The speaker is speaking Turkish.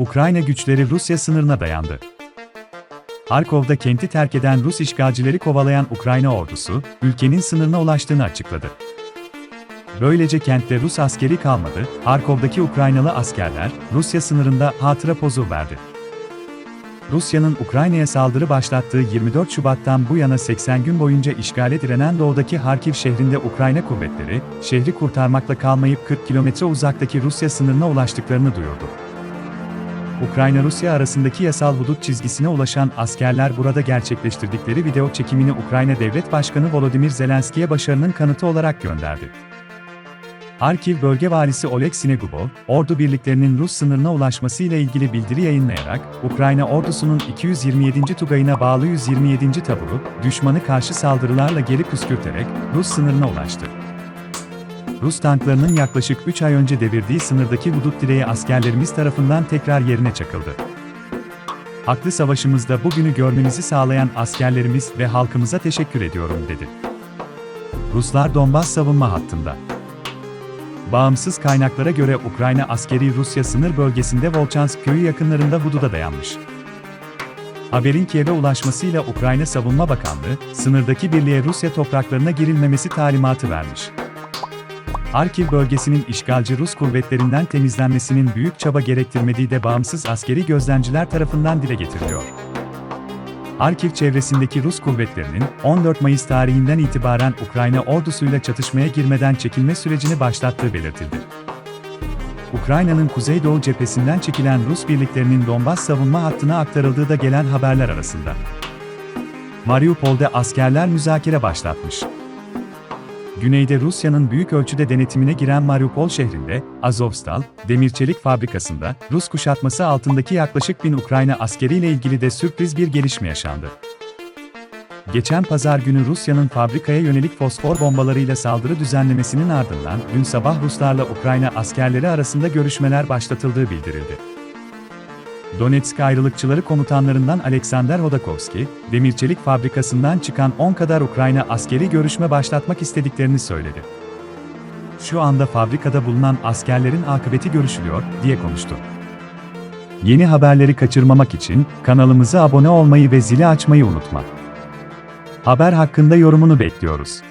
Ukrayna güçleri Rusya sınırına dayandı. Harkov'da kenti terk eden Rus işgalcileri kovalayan Ukrayna ordusu, ülkenin sınırına ulaştığını açıkladı. Böylece kentte Rus askeri kalmadı, Harkov'daki Ukraynalı askerler, Rusya sınırında hatıra pozu verdi. Rusya'nın Ukrayna'ya saldırı başlattığı 24 Şubat'tan bu yana 80 gün boyunca işgale direnen doğudaki Harkiv şehrinde Ukrayna kuvvetleri, şehri kurtarmakla kalmayıp 40 kilometre uzaktaki Rusya sınırına ulaştıklarını duyurdu. Ukrayna-Rusya arasındaki yasal hudut çizgisine ulaşan askerler burada gerçekleştirdikleri video çekimini Ukrayna Devlet Başkanı Volodymyr Zelenski'ye başarının kanıtı olarak gönderdi. Harkiv Bölge Valisi Oleg Sinegubov, ordu birliklerinin Rus sınırına ulaşması ile ilgili bildiri yayınlayarak, Ukrayna ordusunun 227. Tugayına bağlı 127. taburu, düşmanı karşı saldırılarla geri püskürterek, Rus sınırına ulaştı. Rus tanklarının yaklaşık 3 ay önce devirdiği sınırdaki hudut direği askerlerimiz tarafından tekrar yerine çakıldı. Haklı savaşımızda bugünü görmemizi sağlayan askerlerimiz ve halkımıza teşekkür ediyorum dedi. Ruslar Donbas savunma hattında. Bağımsız kaynaklara göre Ukrayna askeri Rusya sınır bölgesinde Volchansk köyü yakınlarında hududa dayanmış. Haberin Kiev'e ulaşmasıyla Ukrayna Savunma Bakanlığı, sınırdaki birliğe Rusya topraklarına girilmemesi talimatı vermiş. Harkiv bölgesinin işgalci Rus kuvvetlerinden temizlenmesinin büyük çaba gerektirmediği de bağımsız askeri gözlemciler tarafından dile getiriliyor. Harkiv çevresindeki Rus kuvvetlerinin 14 Mayıs tarihinden itibaren Ukrayna ordusuyla çatışmaya girmeden çekilme sürecini başlattığı belirtildi. Ukrayna'nın kuzeydoğu cephesinden çekilen Rus birliklerinin Donbas savunma hattına aktarıldığı da gelen haberler arasında. Mariupol'de askerler müzakere başlatmış. Güneyde Rusya'nın büyük ölçüde denetimine giren Mariupol şehrinde, Azovstal, demir çelik fabrikasında, Rus kuşatması altındaki yaklaşık bin Ukrayna askeriyle ilgili de sürpriz bir gelişme yaşandı. Geçen pazar günü Rusya'nın fabrikaya yönelik fosfor bombalarıyla saldırı düzenlemesinin ardından dün sabah Ruslarla Ukrayna askerleri arasında görüşmeler başlatıldığı bildirildi. Donetsk ayrılıkçıları komutanlarından Alexander Hodakovski, demir çelik fabrikasından çıkan 10 kadar Ukrayna askeri görüşme başlatmak istediklerini söyledi. Şu anda fabrikada bulunan askerlerin akıbeti görüşülüyor, diye konuştu. Yeni haberleri kaçırmamak için kanalımıza abone olmayı ve zili açmayı unutma. Haber hakkında yorumunu bekliyoruz.